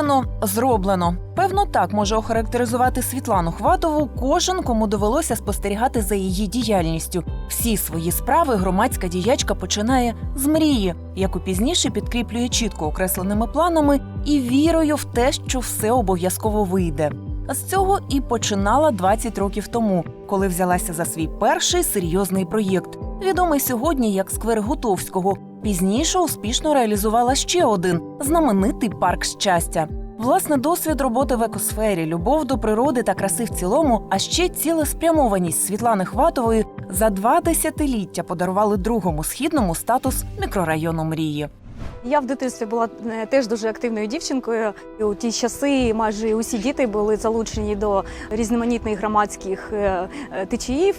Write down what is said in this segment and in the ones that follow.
Сказано, зроблено. Певно, так може охарактеризувати Світлану Хватову кожен, кому довелося спостерігати за її діяльністю. Всі свої справи громадська діячка починає з мрії, яку пізніше підкріплює чітко окресленими планами і вірою в те, що все обов'язково вийде. З цього і починала 20 років тому, коли взялася за свій перший серйозний проєкт, відомий сьогодні як сквер Гутовського. Пізніше успішно реалізувала ще один знаменитий парк щастя. Власне, досвід роботи в екосфері, любов до природи та краси в цілому, а ще цілеспрямованість Світлани Хватової за два десятиліття подарували другому східному статус мікрорайону мрії. Я в дитинстві була е, теж дуже активною дівчинкою. У ті часи майже усі діти були залучені до різноманітних громадських е, е, течіїв,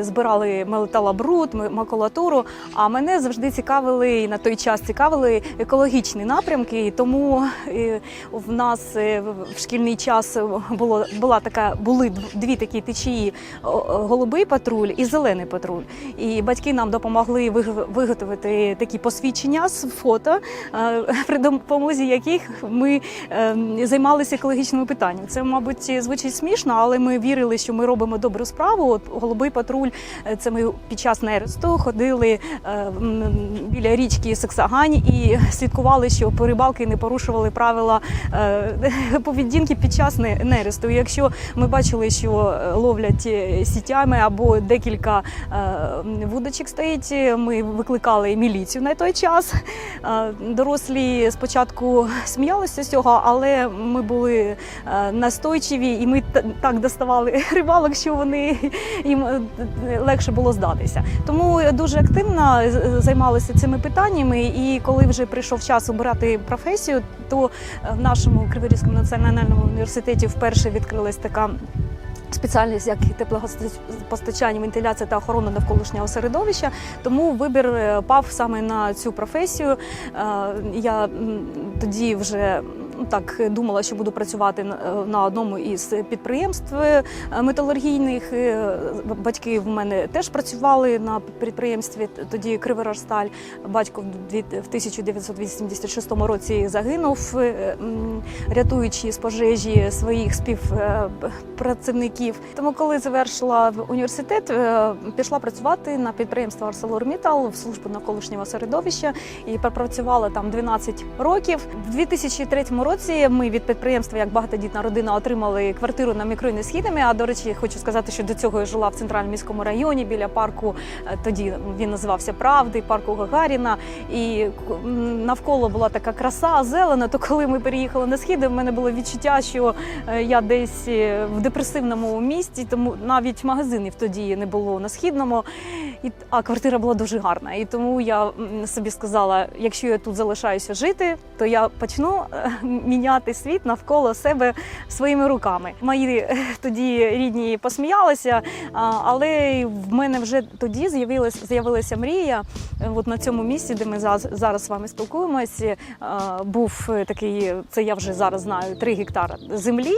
збирали металобруд, макулатуру. А мене завжди цікавили і на той час цікавили екологічні напрямки. Тому в нас в- шкільний час було була така були дв- дві такі течії: голубий патруль і зелений патруль. І батьки нам допомогли виг- виготовити такі посвідчення з фото, при допомозі яких ми е, займалися екологічними питаннями. Це, мабуть, звучить смішно, але ми вірили, що ми робимо добру справу. От голубий патруль е, це ми під час нересту ходили е, біля річки Саксагань і слідкували, щоб рибалки не порушували правила е, поведінки під час не- нересту. Якщо ми бачили, що ловлять сітями або декілька вудочок стоїть, ми викликали міліцію на той час. Дорослі спочатку сміялися з цього, але ми були е, настойчиві, і ми так доставали рибалок, що вони їм е, легше було здатися. Тому дуже активно займалися цими питаннями. І коли вже прийшов час обирати професію, то е, в нашому Криворізькому національному університеті вперше відкрилась така. Спеціальність як теплопостачання, вентиляція та охорона навколишнього середовища, тому вибір е, пав саме на цю професію. Е, Я тоді вже так думала, що буду працювати на- одному із підприємств е, металургійних. Е, Батьки в мене теж працювали на підприємстві. Тоді Криворожсталь. Батько в 1986 році загинув, е, рятуючи з пожежі своїх співпрацівників. Тому, коли завершила університет, пішла працювати на підприємство ArcelorMittal в службу навколишнього середовища і пропрацювала там 12 років. В 2003 році ми від підприємства як багатодітна родина отримали квартиру на мікрорайоні Східами. А до речі, хочу сказати, що до цього я жила в центральному міському районі біля парку. е, Тоді він називався Правди, парку Гагаріна. І навколо була така краса, зелена. То коли ми переїхали на східи, в мене було відчуття, що е, я десь е, в депресивному місті, тому навіть магазинів тоді не було на східному. І, а квартира була дуже гарна. І тому я собі сказала: якщо я тут залишаюся жити, то я почну міняти світ навколо себе своїми руками. Мої е, тоді рідні посміялися, але в мене вже тоді з'явилась з'явилася мрія. Е, От на цьому місці, де ми зараз з вами спілкуємося, е, був такий, це я вже зараз знаю, 3 гектара землі.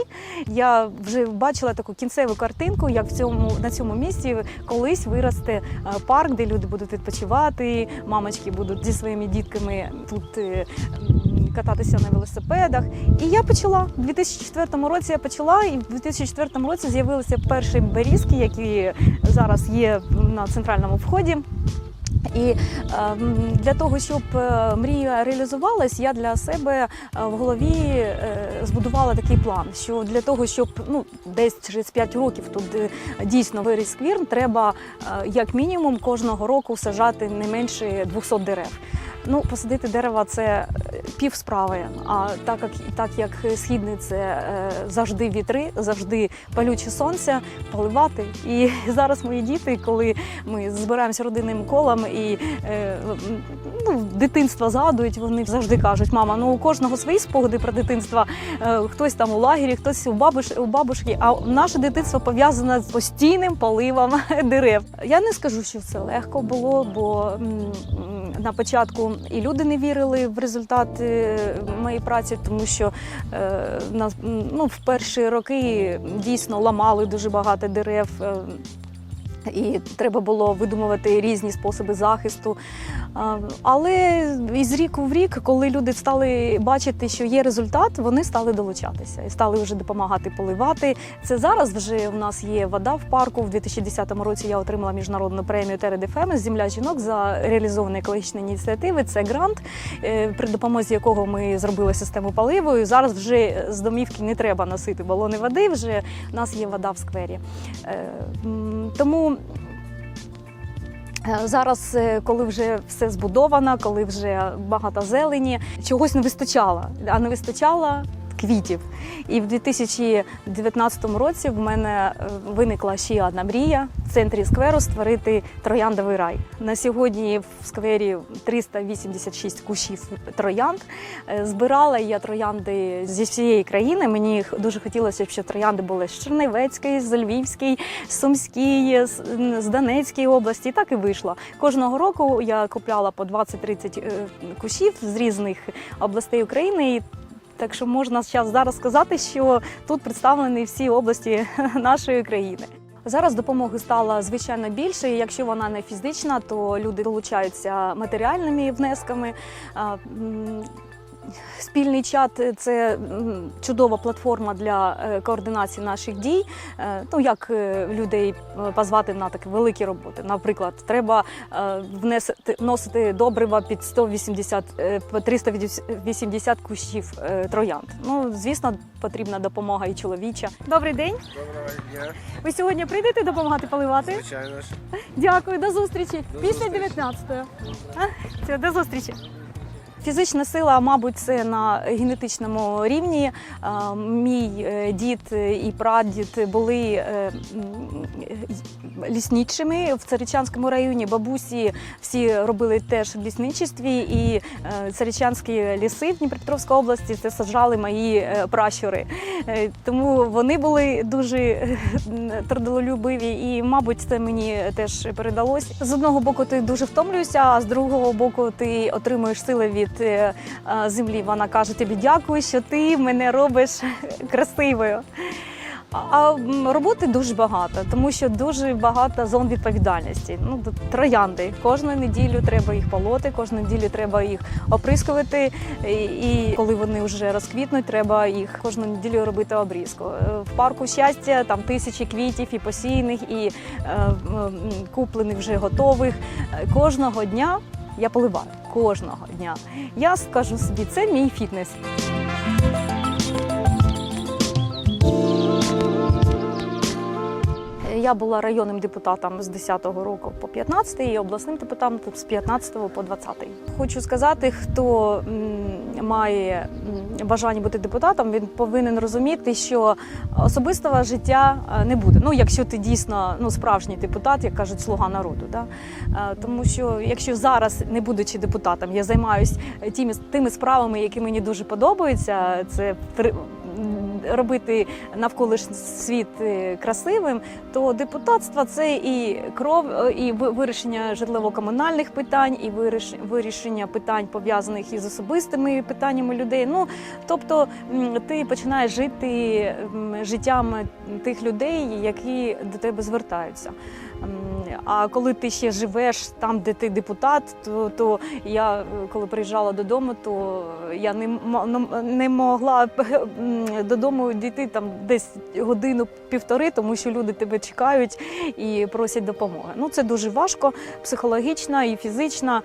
Я вже бачила таку кінцеву картинку, як в цьому на цьому місці колись виросте парк, де люди будуть відпочивати, мамочки будуть зі своїми дітками тут кататися на велосипедах. І я почала в 2004 році. Я почала, і в 2004 році з'явилися перші берізки, які зараз є на центральному вході. І ем, для того, щоб е, мрія реалізувалась, я для себе е, в голові е, збудувала такий план, що для того, щоб ну десь через 5 років тут дійсно виріс сквір, треба як мінімум кожного року сажати не менше 200 дерев. Ну, посадити дерева це пів справи. А так як так як східний це е, завжди вітри, завжди палюче сонце, поливати. І зараз мої діти, коли ми збираємося родинним колом і е, ну, дитинство згадують, вони завжди кажуть: мама, ну у кожного свої спогади про дитинство. Е, хтось там у лагері, хтось у бабуш, у бабушки. А наше дитинство пов'язане з постійним поливом дерев. Я не скажу, що це легко було, бо на початку і люди не вірили в результати е, моєї праці, тому що е, ну, в перші роки дійсно ламали дуже багато дерев. І треба було видумувати різні способи захисту. Але із ріку в рік, коли люди стали бачити, що є результат, вони стали долучатися і стали вже допомагати поливати. Це зараз вже в нас є вода в парку. В 2010 році я отримала міжнародну премію ТРДФМ Земля жінок за реалізовані екологічні ініціативи. Це грант, е, при допомозі якого ми зробили систему поливу. І зараз вже з домівки не треба носити балони води. Вже в нас є вода в сквері. Е, Тому Зараз, е, коли вже все збудовано, коли вже багато зелені, чогось не вистачало, а не вистачало квітів. І в 2019 році в мене е, виникла ще одна мрія в центрі скверу створити трояндовий рай. На сьогодні в сквері 386 кущів троянд. Е, Збирала я троянди зі всієї країни. Мені дуже хотілося, щоб троянди були з Чернівецької, з Львівської, з Сумської, з, Донецької області. Так і вийшло. Кожного року я купляла по 20-30 е, кущів з різних областей України. І так що можна зараз зараз сказати, що тут представлені всі області нашої країни. Зараз допомоги стало звичайно більше. Якщо вона не фізична, то люди долучаються матеріальними внесками. Спільний чат це чудова платформа для е, координації наших дій. Е, Ну як е, людей позвати на такі великі роботи. Наприклад, треба внести вносити добрива під 180, е, по 380 кущів троянд. Ну звісно, потрібна допомога і чоловіча. Добрий день. Доброго дня, Ви сьогодні прийдете допомагати поливати? звичайно ж. Дякую, до зустрічі. До Після зустрічі. 19-ї. Все, до зустрічі. Фізична сила, мабуть, це на генетичному рівні. Мій е, дід і прадід були е, лісничими в Царичанському районі. Бабусі всі робили теж в лісничестві, і е, царичанські ліси в Дніпропетровській області це саджали мої е, пращури. Е, Тому вони були дуже е, трудолюбиві, і, мабуть, це мені теж передалось. З одного боку, ти дуже втомлюєшся, а з другого боку, ти отримуєш сили від е, е, землі. Вона каже тобі дякую, що ти мене робиш красивою. А роботи дуже багато, тому що дуже багато зон відповідальності. Ну, троянди. Кожну неділю треба їх полоти, кожну неділю треба їх оприскувати. І, коли вони вже розквітнуть, треба їх кожну неділю робити обрізку. Е, В парку щастя там тисячі квітів і посіяних, і е, куплених вже готових. Е, Кожного дня я поливаю. Кожного дня. Я скажу собі, це мій фітнес. Я була районним депутатом з 10-го року по 15-й і обласним депутатом з 15-го по 20-й. Хочу сказати, хто має бажання бути депутатом, він повинен розуміти, що особистого життя е, не буде. Ну, якщо ти дійсно ну, справжній депутат, як кажуть, слуга народу. Да? Е, Тому що якщо зараз, не будучи депутатом, я займаюся тими, тими справами, які мені дуже подобаються, це робити навколишній світ е, красивим, то депутатство це і кров, е, і вирішення житлово-комунальних питань, і виріш- вирішення питань пов'язаних із особистими питаннями людей. Ну тобто ти починаєш жити життям тих людей, які до тебе звертаються. М, А коли ти ще живеш там, де ти депутат, то, то я коли приїжджала додому, то я не, не могла додому дійти там десь годину півтори, тому що люди тебе чекають і просять допомоги. Ну це дуже важко, психологічно і фізично.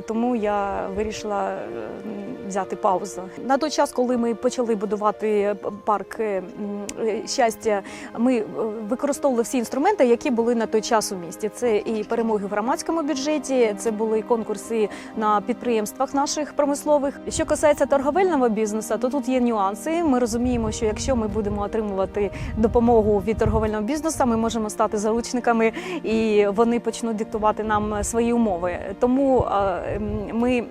Тому я вирішила е, взяти паузу. На той час, коли ми почали будувати парк е, е, щастя, ми використовували всі інструменти, які були на той час у місті. Це і перемоги в громадському бюджеті, це були конкурси на підприємствах наших промислових. Що касається торговельного бізнесу, то тут є нюанси. Ми розуміємо, що якщо ми будемо отримувати допомогу від торговельного бізнесу, ми можемо стати заручниками, і вони почнуть диктувати нам свої умови. Тому ми.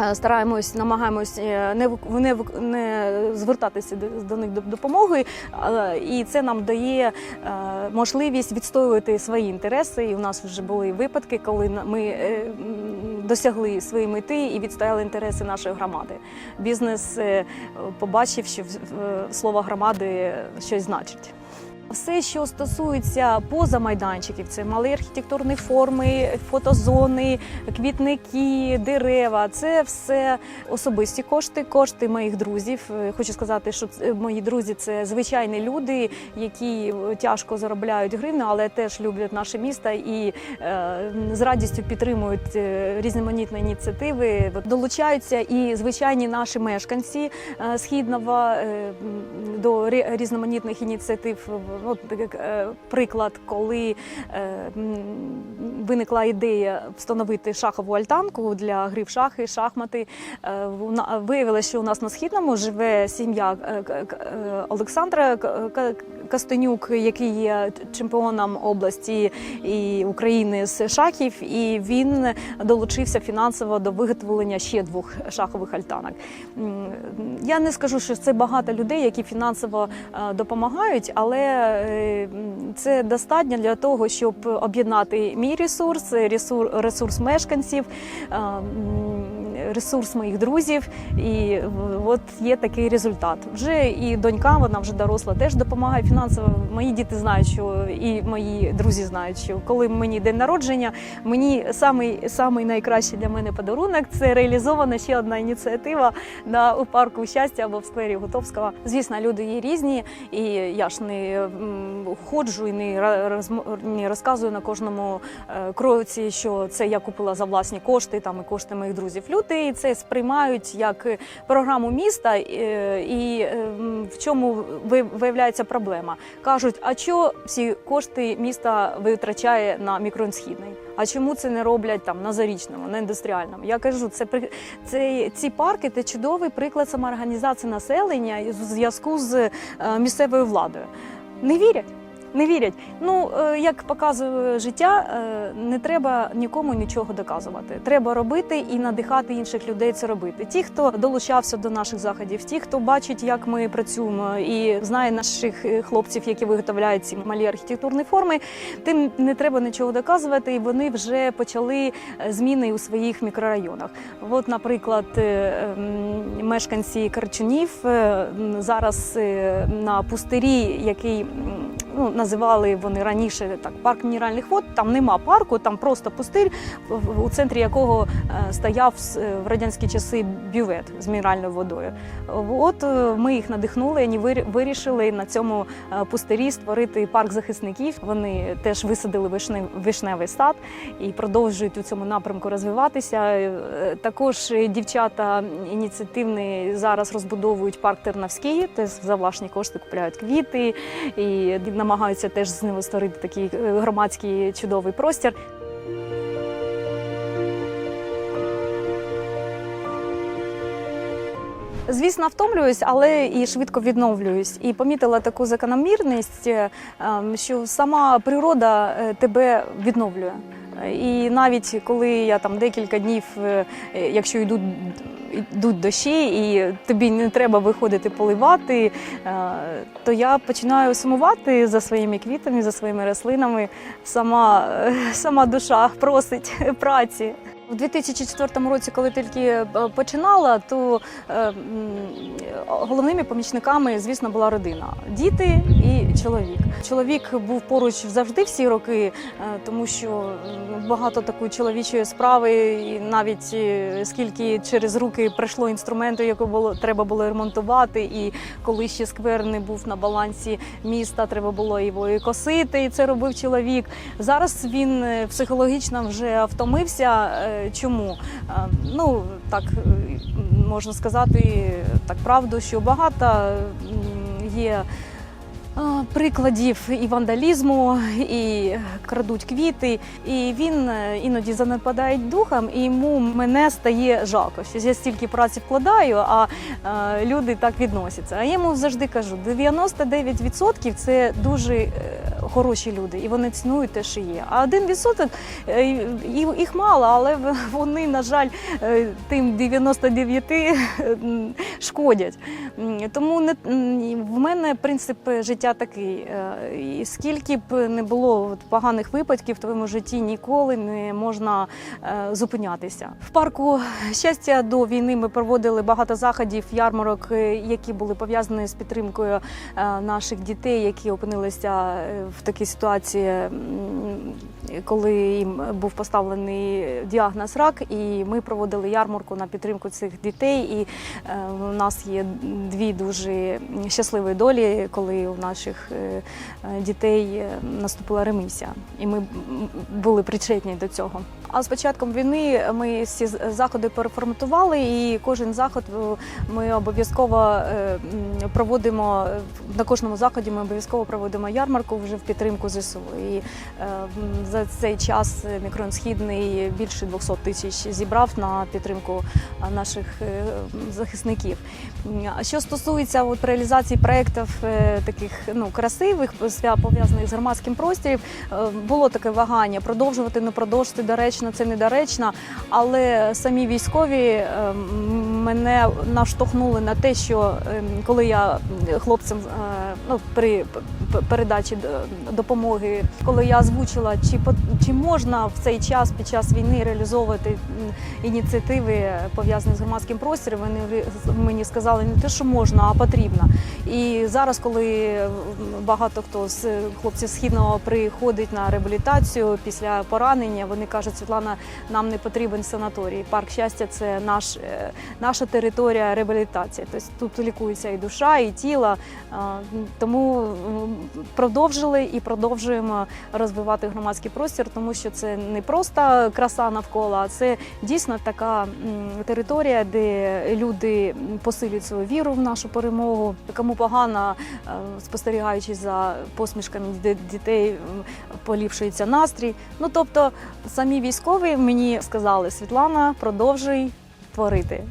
е, Стараємось, намагаємось е, не не, не звертатися до, них до допомоги, і це нам дає е, можливість відстоювати свої інтереси. І у нас вже були випадки, коли ми досягли своєї мети і відстояли інтереси нашої громади. Бізнес побачив, що в- в- слово громади щось значить. Все, що стосується поза майданчиків, це малі архітектурні форми, фотозони, квітники, дерева. Це все особисті кошти, кошти моїх друзів. Е, Хочу сказати, що мої друзі це звичайні люди, які е, тяжко заробляють гривну, але теж люблять наше місто і е, з радістю підтримують е, різноманітні ініціативи. Долучаються і звичайні наші мешканці е, східного е, до рі- різноманітних ініціатив. От е, приклад, коли е, виникла ідея встановити шахову альтанку для гри в шахи, шахмати. Е, Виявилося, що у нас на східному живе сім'я Олександра К- К- який є чемпіоном області і України з шахів, і він долучився фінансово до виготовлення ще двох шахових альтанок. Я не скажу, що це багато людей, які фінансово е, допомагають, але е, це достатньо для того, щоб об'єднати мій ресурс, ресурс, мешканців, е, м, ресурс моїх друзів. І от є такий результат. Вже і донька, вона вже доросла, теж допомагає фінансово. Мої діти знають, що і мої друзі знають, що коли мені день народження, мені самий, самий найкращий для мене подарунок це реалізована ще одна ініціатива на у парку щастя або в сквері Готовського. Звісно, люди є різні, і я ж не ходжу і не розм- не розказую на кожному е, кроці, що це я купила за власні кошти, там і кошти моїх друзів. Люди це сприймають як е, програму міста, е, і е, в чому виявляється проблема. Кажуть, а що всі кошти міста витрачає на мікрорайон А чому це не роблять там на зарічному, на індустріальному? Я кажу, це це ці парки це чудовий приклад самоорганізації населення у зв'язку з місцевою владою. Не вірять. Не вірять. Ну е, як показує життя, е, не треба нікому нічого доказувати. Треба робити і надихати інших людей це робити. Ті, хто долучався до наших заходів, ті, хто бачить, як ми працюємо, і знає наших е, хлопців, які виготовляють ці малі архітектурні форми, тим не треба нічого доказувати, і вони вже почали зміни у своїх мікрорайонах. От, наприклад, мешканці Карчунів зараз на пустирі, який ну, називали вони раніше так парк мінеральних вод. Там нема парку, там просто пустир, у центрі якого е, стояв е, в радянські часи бювет з мінеральною водою. От е, ми їх надихнули, вони вир- вирішили на цьому пустирі створити парк захисників. Вони теж висадили вишневий сад і продовжують у цьому напрямку розвиватися. Також дівчата ініціативні зараз розбудовують парк Тернавський, теж за власні кошти купляють квіти і намагаються теж з ними створити такий е, громадський чудовий простір. Звісно, втомлююсь, але і швидко відновлююсь. І помітила таку закономірність, е, ем, що сама природа е, тебе відновлює. І навіть коли я там декілька днів, якщо йдуть, йдуть дощі, і тобі не треба виходити поливати, е, то я починаю сумувати за своїми квітами, за своїми рослинами. Сама, е, сама душа просить праці. У 2004 році, коли тільки е, починала, то е, головними помічниками, звісно, була родина: діти і чоловік. Чоловік був поруч завжди всі роки, е, тому що багато такої чоловічої справи, і навіть скільки через руки пройшло інструменту, яку було треба було ремонтувати. І коли ще сквер не був на балансі міста, треба було його і косити, і це робив чоловік. Зараз він психологічно вже втомився. Чому? Е, Ну так можна сказати так правду, що багато є. е, Прикладів і вандалізму, і крадуть квіти, і він е, іноді занепадає духом, і йому мене стає жалко. Що я стільки праці вкладаю, а люди так відносяться. А я йому завжди кажу: 99% це дуже хороші люди, і вони цінують те, що є. А один відсоток е, їх мало, але в- вони, на жаль, е, тим 99 м, шкодять. Тому не в мене принцип життя такий. е, І скільки б не було поганих випадків в твоєму житті, ніколи не можна е, зупинятися. В парку щастя до війни ми проводили багато заходів, ярмарок, е, які були пов'язані з підтримкою е, наших дітей, які опинилися е, в такій ситуації, коли їм був поставлений діагноз рак, і ми проводили ярмарку на підтримку цих дітей. І е, у нас є дві дуже щасливі долі, коли у наших е, дітей е, наступила ремісія, і ми були причетні до цього. А з початком війни ми всі заходи переформатували, і кожен заход ми обов'язково проводимо на кожному заході. Ми обов'язково проводимо ярмарку вже в підтримку ЗСУ. І е, за цей час мікрорайон Східний більше 200 тисяч зібрав на підтримку наших е, захисників. Що стосується от реалізації проєктів е, таких ну красивих, пов'язаних з громадським простором, е, було таке вагання продовжувати, не продовжити доречно, це недоречно. Але самі військові е, мене наштовхнули на те, що е, коли я хлопцям е, ну, при передачі допомоги, коли я озвучила, чи чи можна в цей час під час війни реалізовувати ініціативи пов'язані з громадським простором, вони мені сказали не те, що можна, а потрібно. І зараз, коли багато хто з хлопців східного приходить на реабілітацію після поранення, вони кажуть, Світлана, нам не потрібен санаторій. Парк щастя це наш, е, наша територія реабілітації. Тобто тут лікується і душа, і тіло. Тому м, і продовжуємо розвивати громадський простір, тому що це не просто краса навколо, а це дійсно така територія, де люди посилюють свою віру в нашу перемогу. Кому погано, е, спостерігаючи за посмішками ді- дітей, поліпшується настрій. Ну тобто, самі військові мені сказали: Світлана, продовжуй творити.